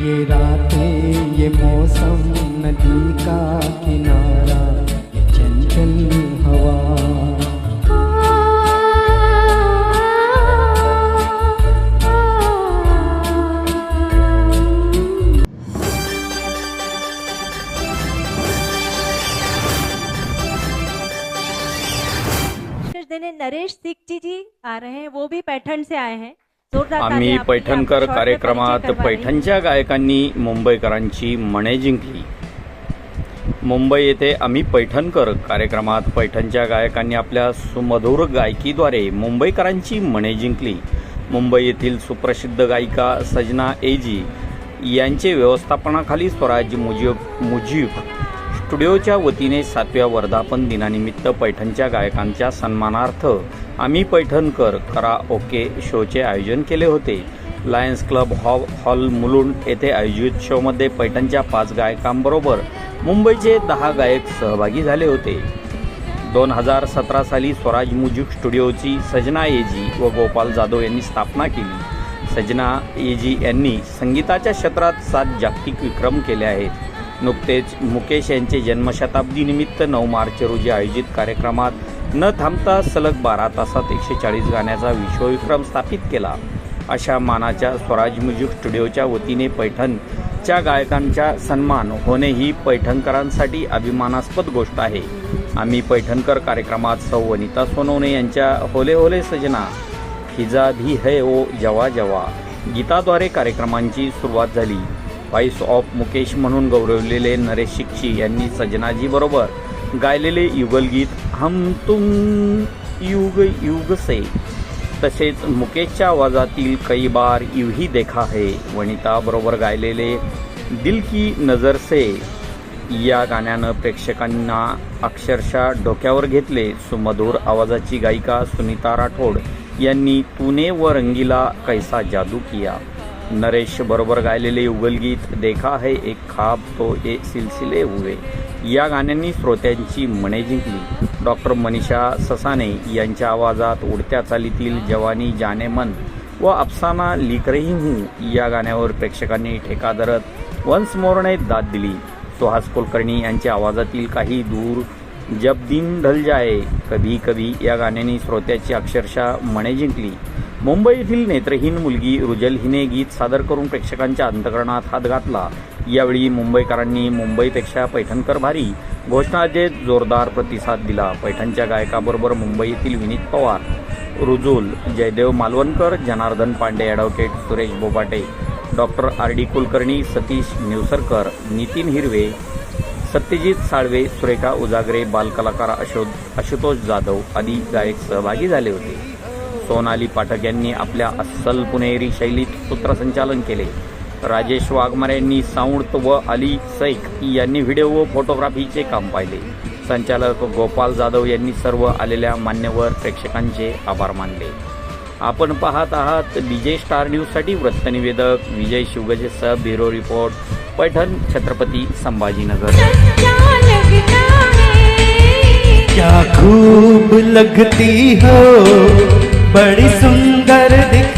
ये रातें, ये मौसम, नदी का किनारा, ये चंचल हवा। नरेश सिख जी जी आ रहे हैं, वो भी पैठण से आए हैं। आम्ही पैठणकर कार्यक्रमात. पैठणच्या गायकांनी मुंबईकरांची मने जिंकली मुंबई येथे आम्ही पैठणकर कार्यक्रमात पैठणच्या गायकांनी आपल्या सुमधुर गायकीद्वारे मुंबईकरांची मने जिंकली मुंबई येथील सुप्रसिद्ध गायिका सजना एजी यांचे व्यवस्थापनाखाली स्वराज मुजीब मुजीब स्टुडिओच्या वतीने सातव्या वर्धापन दिनानिमित्त पैठणच्या गायकांच्या सन्मानार्थ आम्ही पैठणकर करा ओके शोचे आयोजन केले होते. लायन्स क्लब हॉ हॉल मुलुंड येथे आयोजित शोमध्ये पैठणच्या पाच गायकांबरोबर मुंबईचे दहा गायक सहभागी झाले होते. दोन हजार सतरा साली स्वराज म्युझिक स्टुडिओची सजना एजी व गोपाल जाधव यांनी स्थापना केली. सजना एजी यांनी संगीताच्या क्षेत्रात सात जागतिक विक्रम केले आहेत. नुकतेच मुकेश यांचे जन्मशताब्दी निमित्त नऊ मार्च रोजी आयोजित कार्यक्रमात न थांबता सलग बारा तासात एकशे चाळीस गाण्याचा विश्वविक्रम स्थापित केला. अशा मानाच्या स्वराज म्युझिक स्टुडिओच्या वतीने पैठणच्या गायकांचा सन्मान होणे ही पैठणकरांसाठी अभिमानास्पद गोष्ट आहे. आम्ही पैठणकर कार्यक्रमात सौ वनिता सोनवणे यांच्या होले होले सजना खिजा भी है ओ जवा जवा गीताद्वारे कार्यक्रमांची सुरुवात झाली. व्हॉइस ऑफ मुकेश म्हणून गौरवलेले नरेश शिक्षी यांनी सजनाजीबरोबर गायलेले युगलगीत हम तुम युग युग से. तसेच मुकेशच्या आवाजातील कई बार युही देखा है वनिता बरोबर गायलेले दिल की नजर से. या गाण्यानं प्रेक्षकांना अक्षरशः डोक्यावर घेतले सुमधुर आवाजाची गायिका सुनीता राठोड यांनी पुणे व रंगीला कैसा जादू किया. नरेश बरोबर गायलेले युगलगीत देखा है एक खाब तो ये सिलसिले हुए. या गाण्यांनी श्रोत्यांची मने जिंकली. डॉक्टर मनीषा ससाने यांच्या आवाजात उडत्या चालीतील जवानी जाने मन व अफसाना लिख रही हूँ या गाण्यावर प्रेक्षकांनी ठेका धरत वन्स मोरने दाद दिली. सुहास कुलकर्णी यांच्या आवाजातील काही दूर जब दिन ढल जाए कभी कभी या गाण्याने श्रोत्याची अक्षरशः मने जिंकली. मुंबई येथील नेत्रहीन मुलगी रुजल हिने गीत सादर करून प्रेक्षकांच्या अंतकरणात हात घातला. यावेळी मुंबईकरांनी मुंबईपेक्षा पैठणकर भारी घोषणा देत जोरदार प्रतिसाद दिला. पैठणच्या गायकाबरोबर मुंबई येथील Vineet Pawar Rujul Jaidev Malvankar Janardan Pande advocate Suresh Bobate doctor R D Kulkarni Satish Nivasarkar Nitin Hirve Satyajit Salve Surekha Ujagare बालकलाकार अशो आशुतोष जाधव आदी गायक सहभागी झाले होते. सोनाली पाठक यांनी आपल्या अस्सल पुणेरी शैलीत सूत्रसंचालन केले. राजेश वाघमारे यांनी साऊंड व अली सैख यांनी व्हिडिओ व फोटोग्राफीचे काम पाहिले. संचालक गोपाल जाधव यांनी सर्व आलेल्या मान्यवर प्रेक्षकांचे आभार मानले. आपण पाहत आहात विजय स्टार न्यूजसाठी वृत्तनिवेदक विजय शिवगजेसह ब्युरो रिपोर्ट पैठण छत्रपती संभाजीनगर. क्या खूब लगती हो? बड़ी सुंदर दिख